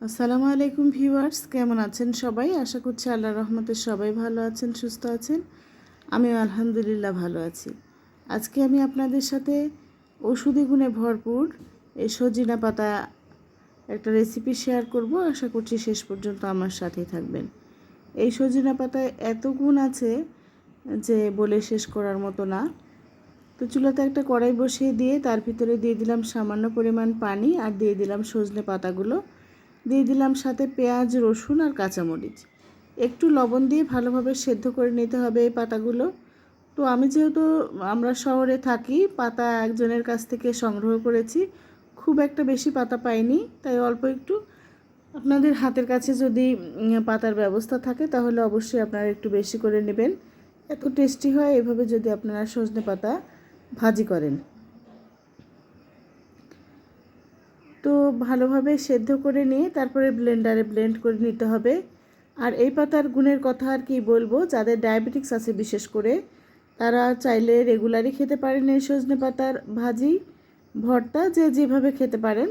আসসালামু আলাইকুম ভিউয়ার্স, কেমন আছেন সবাই? আশা করছি আল্লাহ রহমতে সবাই ভালো আছেন, সুস্থ আছেন। আমিও আলহামদুলিল্লাহ ভালো আছি। আজকে আমি আপনাদের সাথে ওষুধি গুণে ভরপুর এই সজিনা পাতা একটা রেসিপি শেয়ার করব। আশা করছি শেষ পর্যন্ত আমার সাথেই থাকবেন। এই সজিনা পাতায় এত গুণ আছে যে বলে শেষ করার মতো না। তো চুলাতে একটা কড়াই বসিয়ে দিয়ে তার ভিতরে দিয়ে দিলাম সামান্য পরিমাণ পানি আর দিয়ে দিলাম সজনে পাতাগুলো। দিয়ে দিলাম সাথে পেঁয়াজ, রসুন আর কাঁচামরিচ। একটু লবণ দিয়ে ভালোভাবে সেদ্ধ করে নিতে হবে এই পাতাগুলো। তো আমি যেহেতু আমরা শহরে থাকি, পাতা একজনের কাছ থেকে সংগ্রহ করেছি, খুব একটা বেশি পাতা পাইনি, তাই অল্প একটু। আপনাদের হাতের কাছে যদি পাতার ব্যবস্থা থাকে, তাহলে অবশ্যই আপনারা একটু বেশি করে নেবেন। এত টেস্টি হয়, এভাবে যদি আপনারা সজনে পাতা ভাজি করেন। তো ভালোভাবে সেদ্ধ করে নিয়ে তারপরে ব্লেন্ডারে ব্লেন্ড করে নিতে হবে। আর এই পাতার গুণের কথা আর কি বলব, যাদের ডায়াবেটিক্স আছে বিশেষ করে, তারা চাইলে রেগুলারই খেতে পারেন এই সজনে পাতার ভাজি, ভর্তা, যে যেভাবে খেতে পারেন।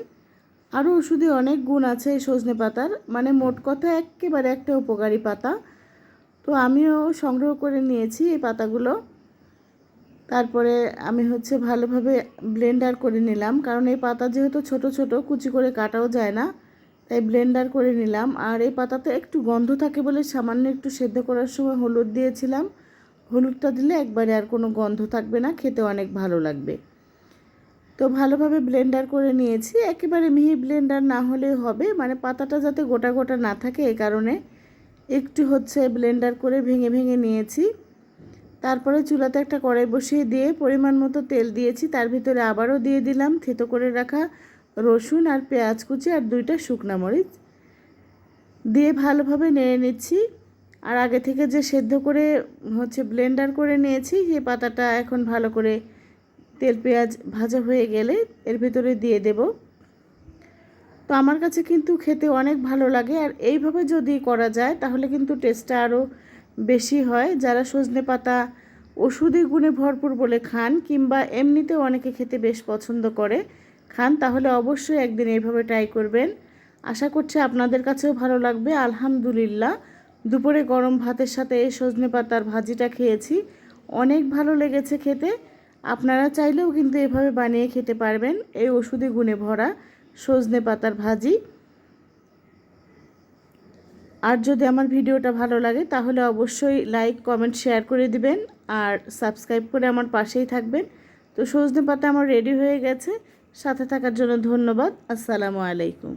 আরও ওষুধে অনেক গুণ আছে এই সজনে পাতার মানে মোট কথা একেবারে একটা উপকারী পাতা। তো আমিও সংগ্রহ করে নিয়েছি এই পাতাগুলো। তারপরে আমি হচ্ছে ভালোভাবে ব্লেন্ডার করে নিলাম। কারণ এই পাতা যেহেতু ছোট ছোট, কুচি করে কাটাও যায় না, তাই ব্লেন্ডার করে নিলাম। আর এই পাতাতে একটু গন্ধ থাকে বলে সামান্য একটু সেদ্ধ করার সময় হলুদ দিয়েছিলাম। হলুদটা দিলে একবারে আর কোনো গন্ধ থাকবে না, খেতে অনেক ভালো লাগবে। তো ভালোভাবে ব্লেন্ডার করে নিয়েছি। একেবারে মিহি ব্লেন্ডার না হলে হবে মানে পাতাটা যাতে গোটা গোটা না থাকে এই কারণে একটু হচ্ছে ব্লেন্ডার করে ভেঙে ভেঙে নিয়েছি। তারপরে চুলাতে একটা কড়াই বসিয়ে দিয়ে পরিমাণ মতো তেল দিয়েছি। তার ভিতরে আবারও দিয়ে দিলাম থেতো করে রাখা রসুন আর পেঁয়াজ কুচি আর দুইটা শুকনা মরিচ। দিয়ে ভালোভাবে নেড়ে নিচ্ছি। আর আগে থেকে যে সেদ্ধ করে, হচ্ছে ব্লেন্ডার করে নিয়েছি, সেই পাতাটা এখন ভালো করে তেল পেঁয়াজ ভাজা হয়ে গেলে এর ভিতরে দিয়ে দেব। তো আমার কাছে কিন্তু খেতে অনেক ভালো লাগে। আর এইভাবে যদি করা যায়, তাহলে কিন্তু টেস্টটা আরও বেশি হয়, যারা সজনে পাতা, ওষুধি গুণে ভরপুর বলে খান কিংবা এমনিতেও অনেকে খেতে বেশ পছন্দ করে খান, তাহলে অবশ্যই একদিন এইভাবে ট্রাই করবেন। আশা করছি আপনাদের কাছেও ভালো লাগবে। আলহামদুলিল্লাহ, দুপুরে গরম ভাতের সাথে এই সজনে পাতার ভাজিটা খেয়েছি। অনেক ভালো লেগেছে খেতে। আপনারা চাইলেও কিন্তু এভাবে বানিয়ে খেতে পারবেন। এই ওষুধি গুণে ভরা সজনে পাতার ভাজি। আর যদি আমার ভিডিওটা ভালো লাগে, তাহলে অবশ্যই লাইক কমেন্ট শেয়ার করে দিবেন আর সাবস্ক্রাইব করে আমার পাশেই থাকবেন। তো সজনে পাতা আমার রেডি হয়ে গেছে। সাথে থাকার জন্য ধন্যবাদ। আসসালামু আলাইকুম।